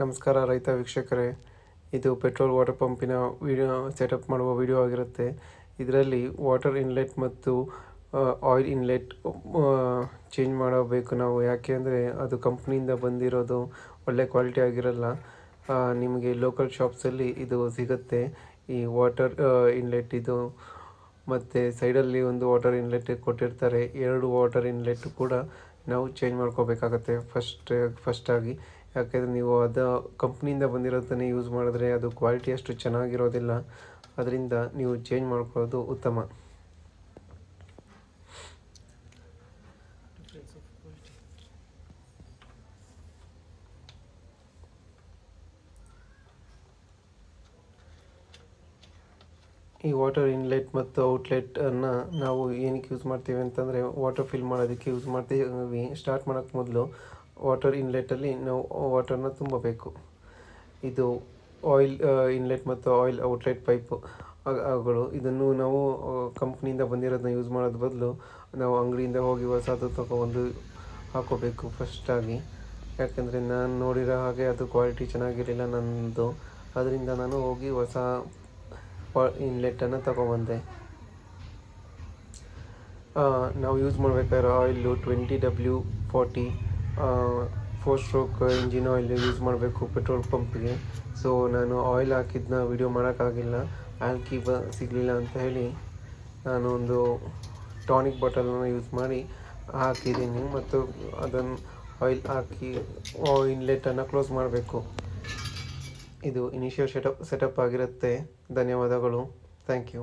ನಮಸ್ಕಾರ ರೈತ ವೀಕ್ಷಕರೇ. ಇದು ಪೆಟ್ರೋಲ್ ವಾಟರ್ ಪಂಪಿನ ವಿಡಿಯೋ, ಸೆಟಪ್ ಮಾಡುವ ವಿಡಿಯೋ ಆಗಿರುತ್ತೆ. ಇದರಲ್ಲಿ ವಾಟರ್ ಇನ್ಲೆಟ್ ಮತ್ತು ಆಯಿಲ್ ಇನ್ಲೆಟ್ ಚೇಂಜ್ ಮಾಡಬೇಕು ನಾವು. ಯಾಕೆ ಅಂದರೆ ಅದು ಕಂಪ್ನಿಯಿಂದ ಬಂದಿರೋದು ಒಳ್ಳೆ ಕ್ವಾಲಿಟಿ ಆಗಿರಲ್ಲ. ನಿಮಗೆ ಲೋಕಲ್ ಶಾಪ್ಸಲ್ಲಿ ಇದು ಸಿಗುತ್ತೆ. ಈ ವಾಟರ್ ಇನ್ಲೆಟ್ ಇದು. ಮತ್ತು ಸೈಡಲ್ಲಿ ಒಂದು ವಾಟರ್ ಇನ್ಲೆಟ್ ಕೊಟ್ಟಿರ್ತಾರೆ. ಎರಡು ವಾಟರ್ ಇನ್ಲೆಟ್ ಕೂಡ ನಾವು ಚೇಂಜ್ ಮಾಡ್ಕೋಬೇಕಾಗತ್ತೆ. ಫಸ್ಟ್, ಫಸ್ಟಾಗಿ ಯಾಕೆಂದರೆ ನೀವು ಅದು ಕಂಪ್ನಿಯಿಂದ ಬಂದಿರೋದನ್ನೇ ಯೂಸ್ ಮಾಡಿದ್ರೆ ಅದು ಕ್ವಾಲಿಟಿ ಅಷ್ಟು ಚೆನ್ನಾಗಿರೋದಿಲ್ಲ. ಅದರಿಂದ ನೀವು ಚೇಂಜ್ ಮಾಡ್ಕೊಳ್ಳೋದು ಉತ್ತಮ. ಈ ವಾಟರ್ ಇನ್ಲೆಟ್ ಮತ್ತು ಔಟ್ಲೆಟನ್ನು ನಾವು ಏನಕ್ಕೆ ಯೂಸ್ ಮಾಡ್ತೀವಿ ಅಂತಂದರೆ ವಾಟರ್ ಫಿಲ್ ಮಾಡೋದಕ್ಕೆ ಯೂಸ್ ಮಾಡ್ತೀವಿ. ಸ್ಟಾರ್ಟ್ ಮಾಡೋಕ್ಕೆ ಮೊದಲು ವಾಟರ್ ಇನ್ಲೆಟಲ್ಲಿ ನಾವು ವಾಟರ್ನ ತುಂಬಬೇಕು. ಇದು ಆಯಿಲ್ ಇನ್ಲೆಟ್ ಮತ್ತು ಆಯಿಲ್ ಔಟ್ಲೆಟ್ ಪೈಪು ಅವುಗಳು ಇದನ್ನು ನಾವು ಕಂಪ್ನಿಯಿಂದ ಬಂದಿರೋದನ್ನ ಯೂಸ್ ಮಾಡೋದು ಬದಲು ನಾವು ಅಂಗಡಿಯಿಂದ ಹೋಗಿ ಹೊಸದು ತಗೊಬಂದು ಹಾಕೋಬೇಕು ಫಸ್ಟಾಗಿ ಯಾಕೆಂದರೆ ನಾನು ನೋಡಿರೋ ಹಾಗೆ ಅದು ಕ್ವಾಲಿಟಿ ಚೆನ್ನಾಗಿರಲಿಲ್ಲ ನನ್ನದು ಅದರಿಂದ ನಾನು ಹೋಗಿ ಹೊಸ ಇನ್ಲೆಟನ್ನು ತಗೊಬಂದೆ ನಾವು ಯೂಸ್ ಮಾಡಬೇಕಾದ್ರೆ oil twenty W forty four stroke engine oil use ಮಾಡಬೇಕು ಪೆಟ್ರೋಲ್ ಪಂಪ್ಗೆ ಸೊ ನಾನು ಆಯಿಲ್ ಹಾಕಿದ್ದನ್ನ ವಿಡಿಯೋ ಮಾಡೋಕ್ಕಾಗಿಲ್ಲ. ಆಲ್ಕಿ ಬ ಸಿಗಲಿಲ್ಲ ಅಂತ ಹೇಳಿ ನಾನು ಒಂದು ಟಾನಿಕ್ ಬಾಟಲನ್ನು ಯೂಸ್ ಮಾಡಿ ಹಾಕಿದ್ದೀನಿ ಮತ್ತು ಅದನ್ನು ಆಯಿಲ್ ಹಾಕಿ ಇನ್ಲೆಟನ್ನು ಕ್ಲೋಸ್ ಮಾಡಬೇಕು. ಇದು ಇನಿಷಿಯಲ್ ಸೆಟಪ್ ಸೆಟಪ್ ಆಗಿರುತ್ತೆ. ಧನ್ಯವಾದಗಳು. Thank you